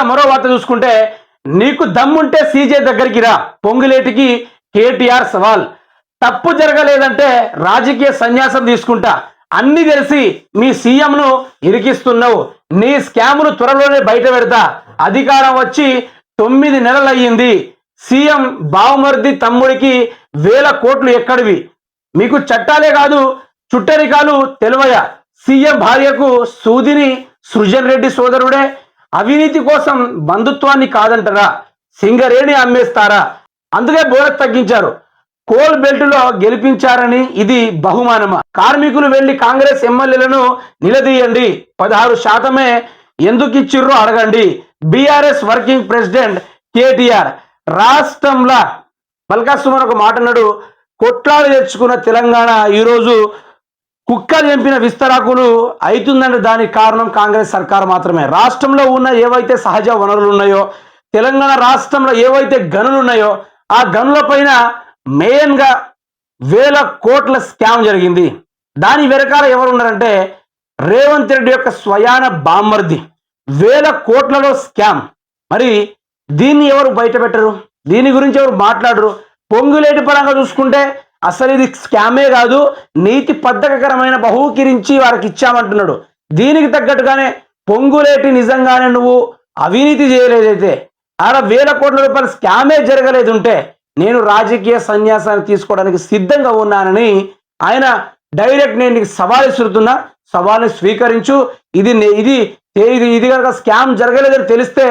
తాజాగా మరో వార్త చూసుకుంటే నీకు దమ్ముంటే సీజే దగ్గరికి రా పొంగులేటికి కేటీఆర్ సవాల్. తప్పు జరగలేదంటే రాజకీయ సన్యాసం తీసుకుంటా. అన్ని తెలిసి మీ సీఎంను ఇరికిస్తున్నావు. నీ స్కామును త్వరలోనే బయట పెడతా. అధికారం వచ్చి తొమ్మిది నెలలయ్యింది. సీఎం బావమర్ది తమ్ముడికి వేల కోట్లు ఎక్కడివి? మీకు చట్టాలే కాదు చుట్టరికాలు తెలివయ సీఎం భార్యకు సూదిని సృజన్ రెడ్డి సోదరుడే అవినీతి కోసం బంధుత్వాన్ని కాదంటారా? సింగరేణి అమ్మేస్తారా? అందుకే బోనస్ తగ్గించారు. కోల్ బెల్ట్లో గెలిపించారని ఇది బహుమానమా? కార్మికులు వెళ్ళి కాంగ్రెస్ ఎమ్మెల్యేలను నిలదీయండి. పదహారు శాతమే ఎందుకు ఇచ్చిర్రో అడగండి. బీఆర్ఎస్ వర్కింగ్ ప్రెసిడెంట్ కేటీఆర్ రాష్ట్రంలో బల్కాసుమన్ ఒక మాట అన్నాడు. కొట్లాలు తెచ్చుకున్న తెలంగాణ ఈరోజు కుక్కలు చంపిన విస్తరాకులు అవుతుందంటే దానికి కారణం కాంగ్రెస్ సర్కార్ మాత్రమే. రాష్ట్రంలో ఉన్న ఏవైతే సహజ వనరులు ఉన్నాయో తెలంగాణ రాష్ట్రంలో ఏవైతే గనులు ఉన్నాయో ఆ గనుల పైన మెయిన్గా వేల కోట్ల స్కామ్ జరిగింది. దాని వెనకాల ఎవరు ఉన్నారంటే రేవంత్ రెడ్డి యొక్క స్వయాన బామ్మర్ది. వేల కోట్లలో స్కామ్. మరి దీన్ని ఎవరు బయట పెట్టరు దీని గురించి ఎవరు మాట్లాడరు? పొంగులేటి పరంగా చూసుకుంటే అసలు ఇది స్కామే కాదు నీతి పద్ధకరమైన బహుకరించి వారికి ఇచ్చామంటున్నాడు. దీనికి తగ్గట్టుగానే పొంగులేటి నిజంగానే నువ్వు అవినీతి చేయలేదైతే ఆడ వేల కోట్ల రూపాయల స్కామే జరగలేదు ఉంటే నేను రాజకీయ సన్యాసాన్ని తీసుకోవడానికి సిద్ధంగా ఉన్నానని ఆయన డైరెక్ట్ నేను నీకు సవాల్ ఇస్తున్నా సవాల్ని స్వీకరించు. ఇది నే- ఇది ఇది ఇది కనుక స్కామ్ జరగలేదని తెలిస్తే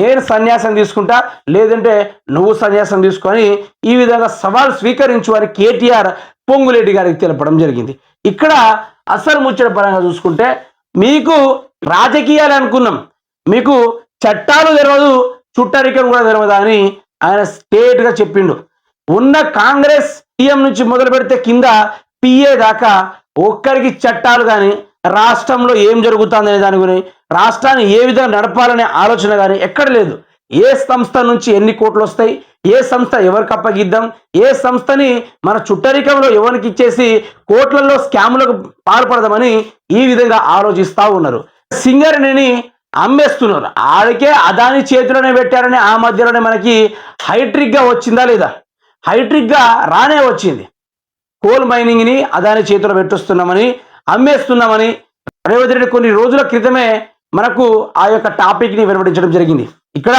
నేను సన్యాసం తీసుకుంటా లేదంటే నువ్వు సన్యాసం తీసుకొని ఈ విధంగా సవాల్ స్వీకరించు అని కేటీఆర్ పొంగులేటి గారికి తెలపడం జరిగింది. ఇక్కడ అసలు ముచ్చట పరంగా చూసుకుంటే మీకు రాజకీయాలు అనుకున్నాం. మీకు చట్టాలు తెరవదు చుట్టరికం కూడా తెరవదా అని ఆయన స్టేట్గా చెప్పిండు. ఉన్న కాంగ్రెస్ సీఎం నుంచి మొదలు పెడితే కింద పిఏ దాకా ఒక్కరికి చట్టాలు కానీ రాష్ట్రంలో ఏం జరుగుతుందనే దాని గురించి రాష్ట్రాన్ని ఏ విధంగా నడపాలనే ఆలోచన కానీ ఎక్కడ లేదు. ఏ సంస్థ నుంచి ఎన్ని కోట్లు వస్తాయి ఏ సంస్థ ఎవరికి అప్పగిద్దాం ఏ సంస్థని మన చుట్టరికంలో ఎవరికి ఇచ్చేసి కోట్లలో స్కాములకు పాల్పడదామని ఈ విధంగా ఆలోచిస్తూ ఉన్నారు. సింగరేణిని అమ్మేస్తున్నారు. ఆడికే అదాని చేతిలోనే పెట్టారని ఆ మధ్యలోనే మనకి హైట్రిక్గా వచ్చిందా లేదా? హైట్రిక్గా రానే వచ్చింది. కోల్ మైనింగ్ని అదాని చేతిలో పెట్టొస్తున్నామని అమ్మేస్తున్నామని రేవంత్ రెడ్డి కొన్ని రోజుల క్రితమే మనకు ఆ యొక్క టాపిక్ని వెలువడించడం జరిగింది. ఇక్కడ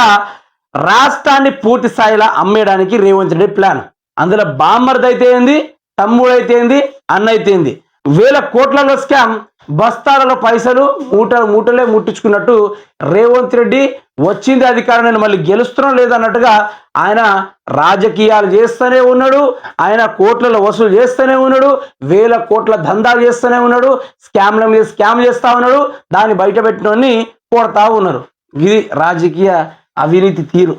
రాష్ట్రాన్ని పూర్తి స్థాయిలో అమ్మేయడానికి రేవంత్ రెడ్డి ప్లాన్ అందులో బామ్మర్ది అయితే ఏంది తమ్ముడైతే ఏంది అన్న అయితే ఏంది. వేల కోట్లలో స్కామ్ బస్తాలలో పైసలు మూట మూటలే ముట్టించుకున్నట్టు రేవంత్ రెడ్డి వచ్చింది అధికారం నేను మళ్ళీ గెలుస్తున్నాం లేదన్నట్టుగా ఆయన రాజకీయాలు చేస్తూనే ఉన్నాడు. ఆయన కోట్లలో వసూలు చేస్తూనే ఉన్నాడు. వేల కోట్ల దందాలు చేస్తూనే ఉన్నాడు. స్కామ్ల మీద స్కామ్ చేస్తూ ఉన్నాడు. దాన్ని బయట పెట్టినోన్ని కొడతా ఉన్నారు. ఇది రాజకీయ అవినీతి తీరు.